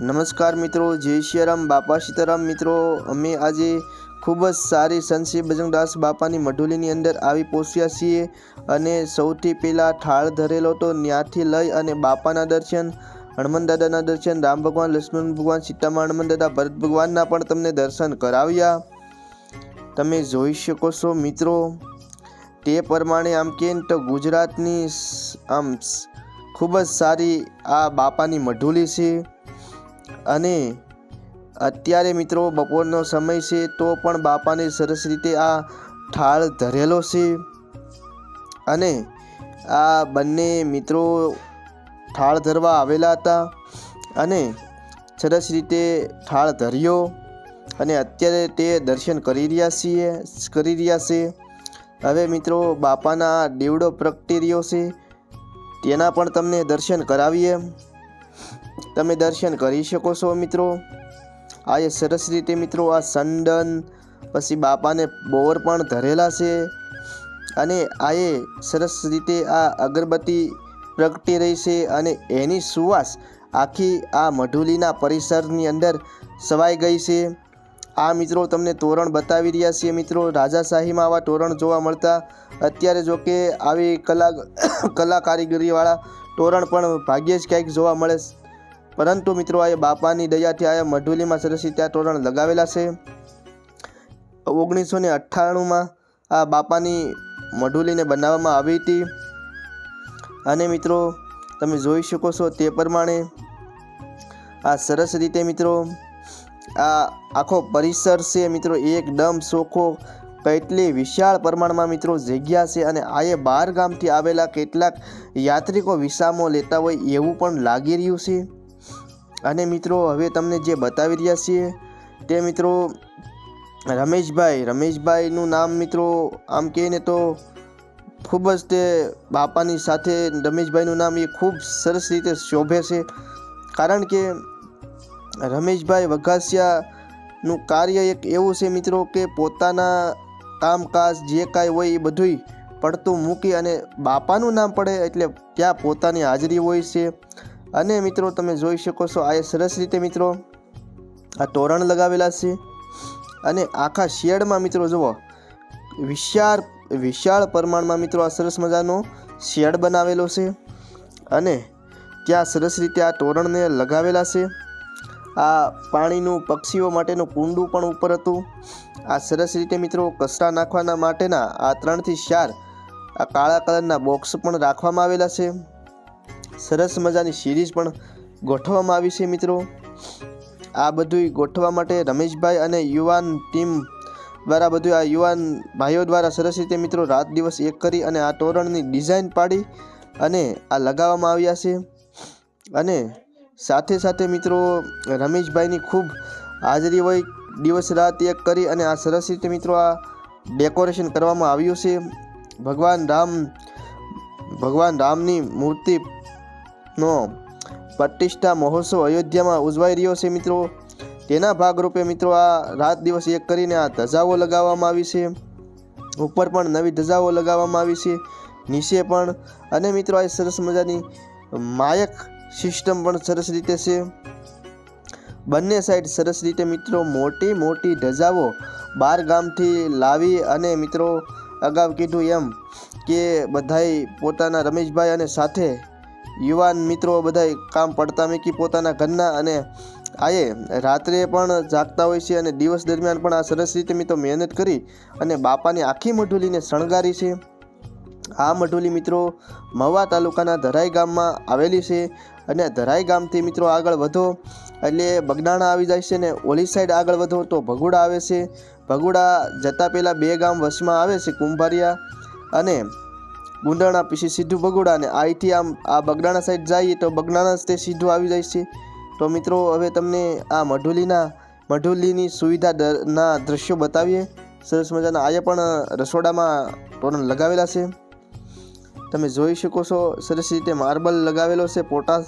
નમસ્કાર મિત્રો, જય સિયારામ બાપા સીતારામ મિત્રો. અમે આજે ખૂબ જ સારી સંત બજરંગદાસ બાપાની મઢુલીની અંદર આવી પહોંચ્યા છીએ અને સૌથી પહેલાં ઠાળ ધરેલો તો ત્યાંથી લઈ અને બાપાના દર્શન, હનુમાન દાદાના દર્શન, રામ ભગવાન, લક્ષ્મણ ભગવાન, સીતામાં હનુમાન દાદા, ભરત ભગવાનના પણ તમને દર્શન કરાવ્યા. તમે જોઈ શકો છો મિત્રો, તે પ્રમાણે આમ કે તો ગુજરાતની આમ ખૂબ જ સારી આ બાપાની મઢુલી છે. અને અત્યારે મિત્રો બપોરનો સમય છે તો પણ બાપાને સરસ રીતે આ ઠાળ ધરેલો છે. અને આ બંને મિત્રો ઠાળ ધરવા આવેલા હતા અને સરસ રીતે ઠાળ ધર્યો અને અત્યારે તે દર્શન કરી રહ્યા છીએ, કરી રહ્યા છે. હવે મિત્રો બાપાના દેવડો પ્રગટી રહ્યો છે. તેના પણ તમને દર્શન કરાવીએ. તમે દર્શન કરી શકો છો મિત્રો. આ સરસ રીતે મિત્રો આ સંડન, પછી બાપાને બોર પણ ધરેલા છે. અને આ સરસ રીતે આ અગરબત્તી પ્રગટી રહી છે અને એની સુવાસ આખી આ મઢુલીના પરિસરની અંદર સવાઈ ગઈ છે. આ મિત્રો તમને તોરણ બતાવી રહ્યા છીએ મિત્રો. રાજાશાહીમાં આવા તોરણ જોવા મળતા અત્યારે જો કે આવી કલા કલા કારીગરીવાળા તોરણ પણ ભાગ્યે જ ક્યાંક જોવા મળે. પરંતુ મિત્રો, આ બાપાની દયાથી આ મઢુલીમાં સરસ રીતે તોરણ લગાવેલા છે. ઓગણીસો ને અઠ્ઠાણુંમાં આ બાપાની મઢુલીને બનાવવામાં આવી હતી. અને મિત્રો, તમે જોઈ શકો છો તે પ્રમાણે આ સરસ રીતે મિત્રો, આ આખો પરિસર છે મિત્રો, એકદમ ચોખ્ખો કેટલી વિશાળ પ્રમાણમાં મિત્રો જગ્યા છે અને આયે બહાર ગામથી આવેલા કેટલાક યાત્રિકો વિસામો લેતા હોય એવું પણ લાગી રહ્યું છે. અને મિત્રો, હવે તમને જે બતાવી રહ્યા છીએ તે મિત્રો, રમેશભાઈ. રમેશભાઈનું નામ મિત્રો, આમ કહે ને તો ખૂબ જ તે બાપાની સાથે રમેશભાઈનું નામ એ ખૂબ સરસ રીતે શોભે છે. કારણ કે રમેશભાઈ વઘાસિયાનું કાર્ય એક એવું છે મિત્રો કે પોતાના કામકાજ જે કાંઈ હોય એ બધુંય પડતું મૂકી અને બાપાનું નામ પડે એટલે ત્યાં પોતાની હાજરી હોય છે. અને મિત્રો, તમે જોઈ શકો છો, આ સરસ રીતે મિત્રો, આ તોરણ લગાવેલા છે. અને આખા શેડમાં મિત્રો, જુઓ, વિશાળ વિશાળ પ્રમાણમાં મિત્રો, આ સરસ મજાનો શેડ બનાવેલો છે. અને ત્યાં સરસ રીતે આ તોરણને લગાવેલા છે. આ પાણીનું, પક્ષીઓ માટેનું કુંડું પણ ઉપર હતું. આ સરસ રીતે મિત્રો, કચરા નાખવાના માટેના આ ત્રણથી ચાર આ કાળા કલરના બોક્સ પણ રાખવામાં આવેલા છે. સરસ મજાની સિરીઝ પણ ગોઠવવામાં આવી છે મિત્રો. આ બધું ગોઠવવા માટે રમેશભાઈ અને યુવાન ટીમ દ્વારા બધું આ યુવાન ભાઈઓ દ્વારા સરસ રીતે મિત્રો રાત દિવસ એક કરી અને આ તોરણની ડિઝાઇન પાડી અને આ લગાવવામાં આવ્યા છે. અને સાથે સાથે મિત્રો રમેશભાઈની ખૂબ હાજરી હોય દિવસ રાત એક કરી અને આ સરસ રીતે મિત્રો આ ડેકોરેશન કરવામાં આવ્યું છે. ભગવાન રામ, ભગવાન રામની મૂર્તિનો પ્રતિષ્ઠા મહોત્સવ અયોધ્યામાં ઉજવાઈ રહ્યો છે મિત્રો. તેના ભાગરૂપે મિત્રો આ રાત દિવસ એક કરીને આ ધજાઓ લગાવવામાં આવી છે. ઉપર પણ નવી ધજાઓ લગાવવામાં આવી છે. નીચે પણ અને મિત્રો આ સરસ મજાની માયક સિસ્ટમ પણ સરસ રીતે છે. બંને સાઈડ સરસ રીતે મિત્રો મોટી મોટી ધજાઓ બાર ગામથી લાવી અને મિત્રો અગાઉ કીધું એમ કે બધાય પોતાના રમેશભાઈ અને સાથે યુવાન મિત્રો બધાય કામ પડતા મૂકી પોતાના ઘરના અને આયે રાત્રે પણ જાગતા હોય છે અને દિવસ દરમિયાન પણ આ સરસ રીતે મિત્રો મહેનત કરી અને બાપાની આખી મઢુલીને શણગારી છે. આ મઢુલી મિત્રો મહુવા તાલુકાના ધરાઈ ગામમાં આવેલી છે અને ધરાઈ ગામથી મિત્રો આગળ વધો એટલે બગડાણા આવી જાય છે ને ઓલી સાઈડ આગળ વધો તો ભગુડા આવે છે. ભગુડા જતાં પહેલાં બે ગામ વસમાં આવે છે કુંભારિયા અને ગુંડાણા પછી સીધું બગોડા અને અહીંથી આમ આ બગડાણા સાઈડ જઈએ તો બગડાણા જ તે સીધું આવી જાય છે. તો મિત્રો, હવે તમને આ મઢુલીના, મઢુલીની સુવિધા ના દ્રશ્યો બતાવીએ. સરસ મજાના આજે પણ રસોડામાં તોરણ લગાવેલા છે. તમે જોઈ શકો છો, સરસ રીતે માર્બલ લગાવેલો છે પોટાસ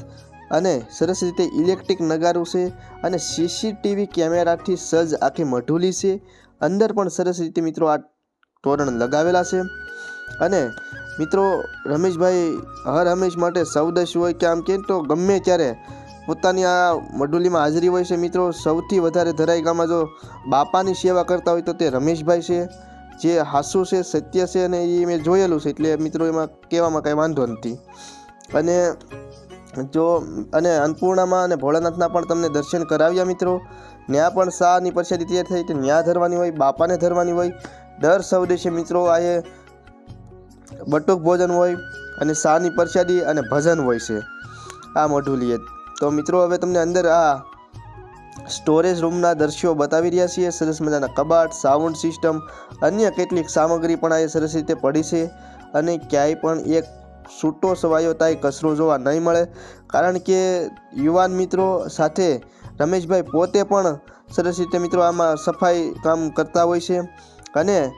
અને સરસ રીતે ઇલેક્ટ્રિક નગારું છે અને સીસીટીવી કેમેરાથી સજ્જ આખી મઢુલી છે. અંદર પણ સરસ રીતે મિત્રો આ તોરણ લગાવેલા છે. અને મિત્રો, રમેશભાઈ, હર હંમેશ માટે સૌદશ હોય કે આમ કે તો ગમે ત્યારે પોતાની આ મડુલીમાં હાજરી હોય છે મિત્રો. સૌથી વધારે ધરાઈ ગામમાં જો બાપાની સેવા કરતા હોય તો તે રમેશભાઈ છે. જે હાસુ છે, સત્ય છે અને એ મેં જોયેલું છે, એટલે મિત્રો એમાં કહેવામાં કાંઈ વાંધો નથી. અને જો, અને અન્નપૂર્ણામાં અને ભોળાનાથના પણ તમને દર્શન કરાવ્યા મિત્રો. ત્યાં પણ શાહની પ્રસાદી તૈયાર થઈ તે ન્યા ધરવાની હોય, બાપાને ધરવાની હોય. દર સૌદેશે મિત્રો, આ બટુક ભોજન હોય અને શાની પ્રસાદી અને ભજન હોય છે. આ મઢુલીએ. તો મિત્રો, હવે તમને અંદર આ સ્ટોરેજ રૂમના દ્રશ્યો બતાવી રહ્યા છીએ. સરસ મજાના કબાટ સાઉન્ડ સિસ્ટમ અન્ય કેટલીક સામગ્રી પણ આ સરસ રીતે પડી છે. અને ક્યાંય પણ એક છૂટો સવાયો તાય કચરો જોવા નહીં મળે. કારણ કે યુવાન મિત્રો સાથે રમેશભાઈ પોતે પણ સરસ રીતે મિત્રો આમાં સફાઈ કામ કરતા હોય છે. અને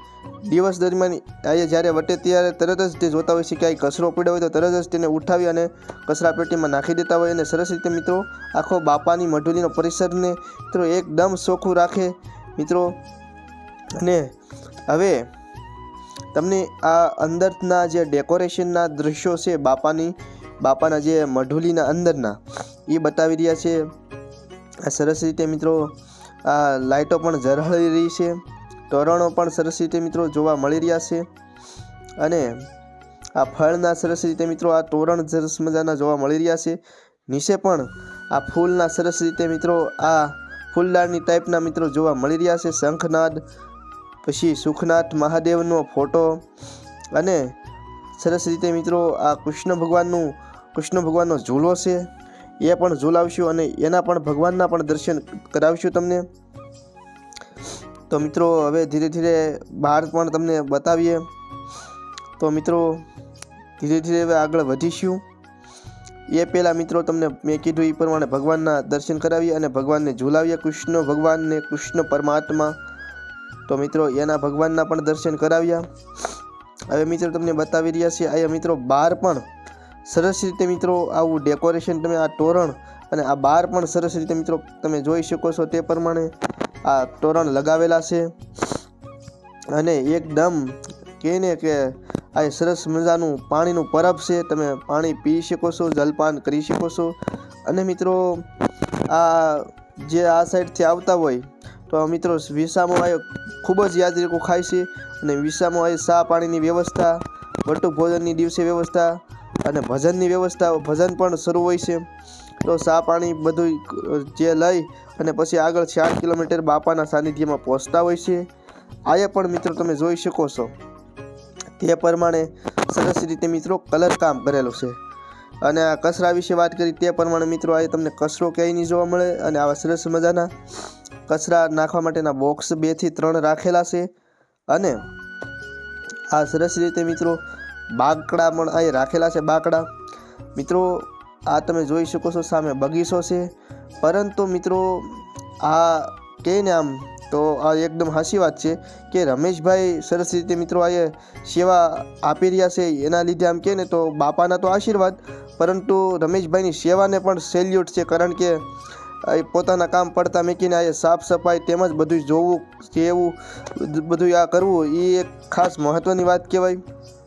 દિવસ દરમિયાન અહીંયા જ્યારે વટે ત્યારે તરત જ તે જોતા હોય છે કે આ કચરો પડ્યો હોય તો તરત જ તેને ઉઠાવી અને કચરા પેટીમાં નાખી દેતા હોય અને સરસ રીતે મિત્રો આખો બાપાની મઢુલીનો પરિસરને મિત્રો એકદમ ચોખ્ખું રાખે મિત્રો. અને હવે તમને આ અંદરના જે ડેકોરેશનના દ્રશ્યો છે બાપાની, બાપાના જે મઢુલીના અંદરના, એ બતાવી રહ્યા છે. આ સરસ રીતે મિત્રો આ લાઇટો પણ ઝરહળી રહી છે. તોરણો પણ સરસ રીતે મિત્રો જોવા મળી રહ્યા છે. અને આ ફળના સરસ રીતે મિત્રો આ તોરણ સરસ મજાના જોવા મળી રહ્યા છે. નીચે પણ આ ફૂલના સરસ રીતે મિત્રો આ ફૂલદારની ટાઈપના મિત્રો જોવા મળી રહ્યા છે. શંખનાદ, પછી સુખનાથ મહાદેવનો ફોટો અને સરસ રીતે મિત્રો આ કૃષ્ણ ભગવાનનું, કૃષ્ણ ભગવાનનો ઝૂલો છે. એ પણ ઝૂલાવશું અને એના પણ ભગવાનના પણ દર્શન કરાવશું તમને. તો મિત્રો, હવે ધીરે ધીરે બહાર પણ તમને બતાવીએ. તો મિત્રો, ધીરે ધીરે હવે આગળ વધીશું. એ પહેલાં મિત્રો, તમને મેં કીધું એ પ્રમાણે ભગવાનના દર્શન કરાવીએ અને ભગવાનને ઝુલાવીએ. કૃષ્ણ ભગવાનને કૃષ્ણ પરમાત્મા. તો મિત્રો, એના ભગવાનના પણ દર્શન કરાવ્યા. હવે મિત્રો, તમને બતાવી રહ્યા છીએ, અહીંયા મિત્રો, બહાર પણ સરસ રીતે મિત્રો, આવું ડેકોરેશન તમે આ તોરણ અને આ બહાર પણ સરસ રીતે મિત્રો, તમે જોઈ શકો છો તે પ્રમાણે. આ તોરણ લગાવેલા છે. અને એકદમ કહીને કે આ સરસ મજાનું પાણીનું પરબ છે. તમે પાણી પી શકો છો, જલપાન કરી શકો છો. અને મિત્રો, આ જે આ સાઈડથી આવતા હોય, તો મિત્રો વિસામો આ ખૂબ જ યાદરીકો ખાય છે. અને વિસામો આ સા પાણીની વ્યવસ્થા બટુક ભોજનની દિવસે વ્યવસ્થા અને ભજનની વ્યવસ્થા, ભજન પણ શરૂ હોય છે. તો સા પાણી બધું જે લઈ અને પછી આગળ ચાર કિલોમીટર બાપાના સાનિધ્યમાં પહોંચતા હોય છે. આયા પણ મિત્રો તમે જોઈ શકો છો. તે પ્રમાણે સરસ રીતે મિત્રો કલર કામ કરેલું છે. અને આ કચરા વિશે વાત કરી તે પ્રમાણે મિત્રો આજે તમને કચરો ક્યાંય નહીં જોવા મળે અને આવા સરસ મજાના કચરા નાખવા માટેના બોક્સ બેથી ત્રણ રાખેલા છે. અને આ સરસ રીતે મિત્રો બાકડા પણ અહીં રાખેલા છે, બાકડા. મિત્રો આ તમે જોઈ શકો છો સામે બગીચો છે. પરંતુ મિત્રો, આ કહે ને આમ, તો આ એકદમ હાસી વાત છે કે રમેશભાઈ સરસ રીતે મિત્રો આ સેવા આપી રહ્યા છે. એના લીધે આમ કહે ને તો બાપાના તો આશીર્વાદ, પરંતુ રમેશભાઈની સેવાને પણ સેલ્યુટ છે. કારણ કે, એ પોતાના કામ પડતા મૂકીને આ સાફ સફાઈ તેમજ બધું જોવું, કેવું બધું આ કરવું એ એક ખાસ મહત્ત્વની વાત કહેવાય.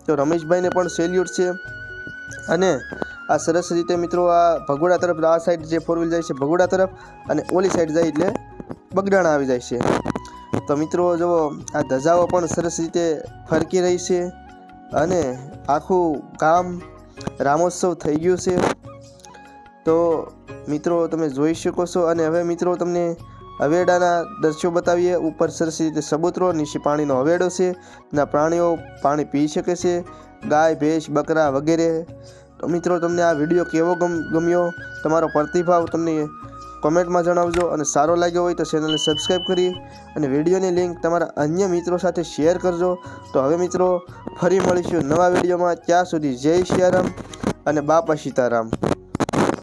તો રમેશભાઈને પણ સેલ્યુટ છે. અને આ સરસ રીતે મિત્રો આ ભગોડા તરફ આ સાઈડ જે ફોર વ્હીલ જાય છે ભગોડા તરફ અને ઓલી સાઈડ જાય એટલે બગડાણા આવી જાય છે. તો મિત્રો જુઓ, આ ધજાઓ પણ સરસ રીતે ફરકી રહી છે અને આખું ગામ રામોત્સવ થઈ ગયું છે. તો મિત્રો તમે જોઈ શકો છો અને હવે મિત્રો તમને હવેડાના દ્રશ્યો બતાવીએ. ઉપર સરસ રીતે સબૂતરો નીચે પાણીનો હવેડો છે. ના પ્રાણીઓ પાણી પી શકે છે. ગાય, ભેંસ, બકરા વગેરે તો મિત્રો, તમને આ વીડિયો કેવો ગમ, ગમ્યો? તમારો પ્રતિભાવ તમને કોમેન્ટમાં જણાવજો અને સારો લાગ્યો હોય તો ચેનલને સબસ્ક્રાઈબ કરી અને વિડીયોની લિંક તમારા અન્ય મિત્રો સાથે શેર કરજો. તો હવે મિત્રો, ફરી મળીશું નવા વિડીયોમાં. ત્યાં સુધી જય સિયારામ અને બાપા સીતારામ.